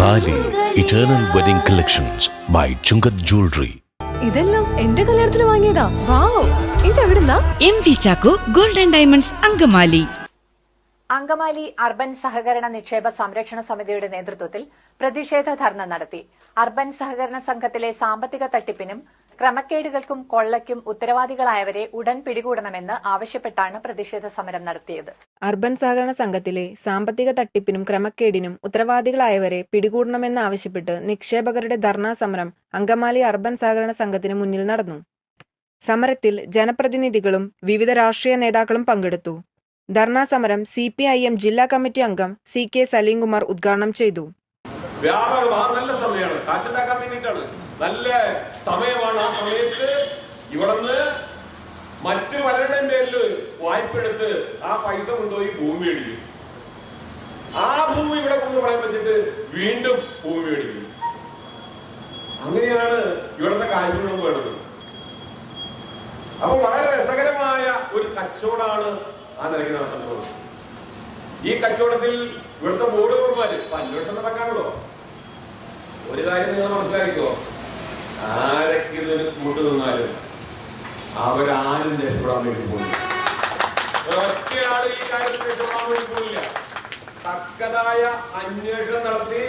Thali eternal wedding collections by Chungath jewellery ഇതെല്ലാം എന്റെ കല്യാണത്തിന് വാങ്ങിയതാ. വാവ്. ഇതെവിടുന്നാ? M V Chacko golden diamonds Angamaly. Angamaly urban സഹകരണ നിക്ഷേപ സംരക്ഷണ സമിതിയുടെ നേതൃത്വത്തിൽ പ്രതിഷേധ ധർണ നടത്തി. അർബൻ സഹകരണ സംഘത്തിലെ സാമ്പത്തിക തട്ടിപ്പിനും ക്രമക്കേടുകൾക്കും കൊള്ളയ്ക്കും ഉത്തരവാദികളായവരെ ഉടൻ പിടികൂടണമെന്ന് ആവശ്യപ്പെട്ടാണ് പ്രതിഷേധ സമരം നടത്തിയത്. അർബൻ സഹകരണ സംഘത്തിലെ സാമ്പത്തിക തട്ടിപ്പിനും ക്രമക്കേടിനും ഉത്തരവാദികളായവരെ പിടികൂടണമെന്നാവശ്യപ്പെട്ട് നിക്ഷേപകരുടെ ധർണാ സമരം അങ്കമാലി അർബൻ സഹകരണ സംഘത്തിന് മുന്നിൽ നടന്നു. സമരത്തിൽ ജനപ്രതിനിധികളും വിവിധ രാഷ്ട്രീയ നേതാക്കളും പങ്കെടുത്തു. ധർണാ സമരം സി പി ഐ എം ജില്ലാ കമ്മിറ്റി അംഗം സി കെ സലീംകുമാർ ഉദ്ഘാടനം ചെയ്തു. വ്യാപാരം നല്ല സമയമാണ് കാശുണ്ടാക്കാൻ വേണ്ടിയിട്ടാണ്. നല്ല സമയമാണ് ആ സമയത്ത് ഇവിടുന്ന് മറ്റു പലരുടെയും പേരിൽ വായ്പ എടുത്ത് ആ പൈസ കൊണ്ടുപോയി ഭൂമി മേടിക്കും. ആ ഭൂമി ഇവിടെ കൊണ്ട് പറയാൻ വെച്ചിട്ട് വീണ്ടും ഭൂമി മേടിക്കും. അങ്ങനെയാണ് ഇവിടുത്തെ കാര്യങ്ങളും വേണ്ടത്. അപ്പൊ വളരെ രസകരമായ ഒരു കച്ചവടമാണ് ആ നിലയ്ക്ക് നടത്തുന്നത് ഈ കച്ചവടത്തിൽ ഇവിടുത്തെ ബോർഡ് കുറുമാര് അന്വേഷണം നടക്കാണല്ലോ ഒരു കാര്യം നിങ്ങൾ മനസ്സിലാക്കിക്കോ. ആരൊക്കെ ഇതിന് കൂട്ടു നിന്നാലും അവരാരും രക്ഷപ്പെടാൻ വേണ്ടി പോകുന്നു ഒറ്റയാൾ ഈ കാര്യത്തിൽ തക്കതായ അന്വേഷണം നടത്തി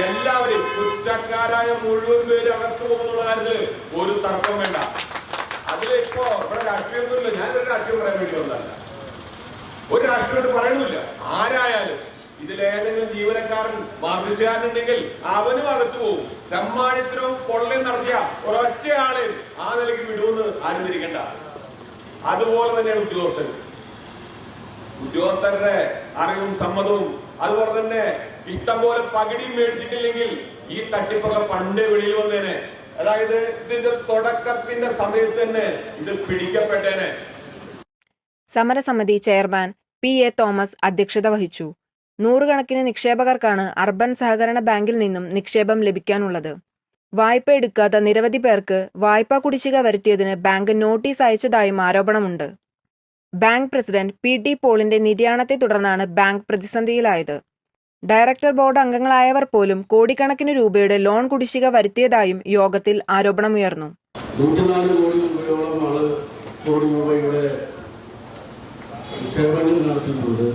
എല്ലാവരും കുറ്റക്കാരായ മുഴുവൻ പേര് അകത്തു പോകുന്നുള്ള കാര്യത്തിൽ ഒരു തർക്കം വേണ്ട. അതിലിപ്പോ ഇവിടെ രാഷ്ട്രീയമൊന്നുമില്ല ഞാനൊരു രാഷ്ട്രീയം പറയാൻ വേണ്ടി വന്നതല്ല. ഒരു രാഷ്ട്രീയം പറയുന്നില്ല ആരായാലും ഇതിലേതെങ്കിലും ജീവനക്കാരൻ മാർസിച്ചുകാരനുണ്ടെങ്കിൽ അവനും അകത്തു പോകും. തെമ്മാടിത്തരവും പൊള്ളയും നടത്തിയ ഒരൊറ്റ ആളെ ആ നിലയ്ക്ക് വിടുമെന്ന് ആരും അതുപോലെ തന്നെയാണ് ഉദ്യോഗസ്ഥർ ഉദ്യോഗസ്ഥരുടെ അറിവും സമ്മതവും അതുപോലെ തന്നെ ഇഷ്ടം പോലെ പകിടിയും മേടിച്ചിട്ടില്ലെങ്കിൽ ഈ തട്ടിപ്പൊക്കെ പണ്ട് വെളിയിൽ വന്നേനെ. അതായത് ഇതിന്റെ തുടക്കത്തിന്റെ സമയത്ത് തന്നെ ഇത് പിടിക്കപ്പെട്ടേനെ. സമരസമിതി ചെയർമാൻ പി എ തോമസ് അധ്യക്ഷത വഹിച്ചു. നൂറുകണക്കിന് നിക്ഷേപകർക്കാണ് അർബൻ സഹകരണ ബാങ്കിൽ നിന്നും നിക്ഷേപം ലഭിക്കാനുള്ളത്. വായ്പ എടുക്കാത്ത നിരവധി പേർക്ക് വായ്പാ കുടിശ്ശിക വരുത്തിയതിന് ബാങ്ക് നോട്ടീസ് അയച്ചതായും ആരോപണമുണ്ട്. ബാങ്ക് പ്രസിഡന്റ് പി ടി പോളിന്റെ നിര്യാണത്തെ തുടർന്നാണ് ബാങ്ക് പ്രതിസന്ധിയിലായത്. ഡയറക്ടർ ബോർഡ് അംഗങ്ങളായവർ പോലും കോടിക്കണക്കിന് രൂപയുടെ ലോൺ കുടിശ്ശിക വരുത്തിയതായും യോഗത്തിൽ ആരോപണമുയർന്നു. കോടി രൂപയുടെ നിക്ഷേപങ്ങൾ നടത്തുന്നുണ്ട്.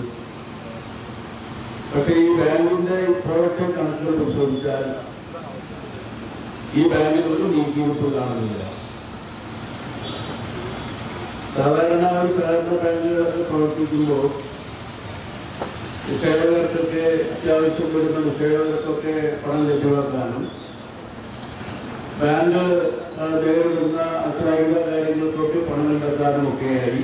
പക്ഷേ ഈ ബാങ്കിന്റെ ഇപ്പോഴത്തെ കണക്കുകൾ പരിശോധിച്ചാൽ ഈ ബാങ്കിൽ ഒരു നീക്കിയിരിപ്പ് കാണുന്നില്ല. സാധാരണ ഒരു സഹകരണ ബാങ്കുകളൊക്കെ പ്രവർത്തിക്കുമ്പോൾ നിക്ഷേപകർക്കൊക്കെ അത്യാവശ്യം വരുന്ന നിക്ഷേപകർക്കൊക്കെ പണം ലഭ്യമാക്കാനും ബാങ്ക് നേരിടുന്ന അത്യാഹിത കാര്യങ്ങൾക്കൊക്കെ പണം കണ്ടെത്താനുമൊക്കെയായി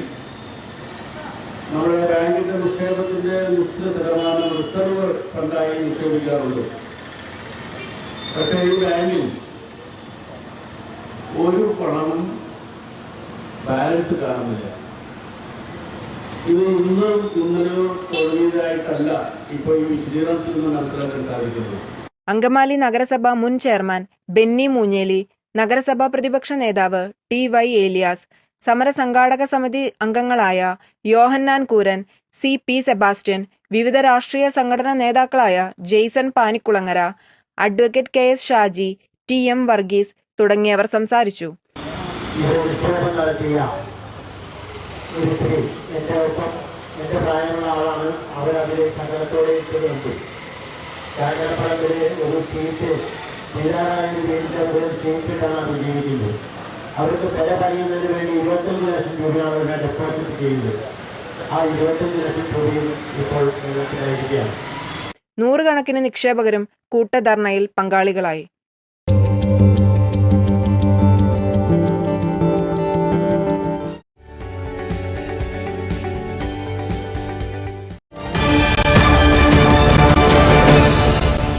ബാങ്കിന്റെ നിക്ഷേപത്തിന്റെ നിശ്ചിത ശതമാനം റിസർവ് ഫണ്ടായി നിക്ഷേപിക്കാറുണ്ട്. പക്ഷേ ഈ ബാങ്കിൽ ഒരു പണം ബാലൻസ് കാണുന്നില്ല. ഇത് ഇന്ന് ഇന്നലെയോ തുടങ്ങിയതായിട്ടല്ല ഇപ്പോൾ ഈ വിശദീകരണത്തിൽ നിന്ന് മനസ്സിലാക്കാൻ സാധിക്കുന്നത്. അങ്കമാലി നഗരസഭ മുൻ ചെയർമാൻ ബെന്നി മൂഞ്ഞേലി നഗരസഭാ പ്രതിപക്ഷ നേതാവ് ടി വൈ ഏലിയാസ് സമരസംഘാടക സമിതി അംഗങ്ങളായ യോഹന്നാൻ കൂരൻ സി. പി. സെബാസ്റ്റ്യൻ വിവിധ രാഷ്ട്രീയ സംഘടനാ നേതാക്കളായ Jaison Panikulangara advocate K. S. Shaji T. M. Varghese തുടങ്ങിയവർ സംസാരിച്ചു. ഒരു സീറ്റ് ജീവിക്കുന്നത്. അവർക്ക് വില പണിയുന്നതിന് വേണ്ടി ഇരുപത്തഞ്ച് ലക്ഷം രൂപയാണ് അവരുടെ ഡെപ്പോസിറ്റ് ചെയ്യുന്നത്. ആ ഇരുപത്തഞ്ച് ലക്ഷം രൂപയും ഇപ്പോൾ വെള്ളത്തിലായിരിക്കുകയാണ് നൂറുകണക്കിന് നിക്ഷേപകരും കൂട്ടധർണയിൽ പങ്കാളികളായി.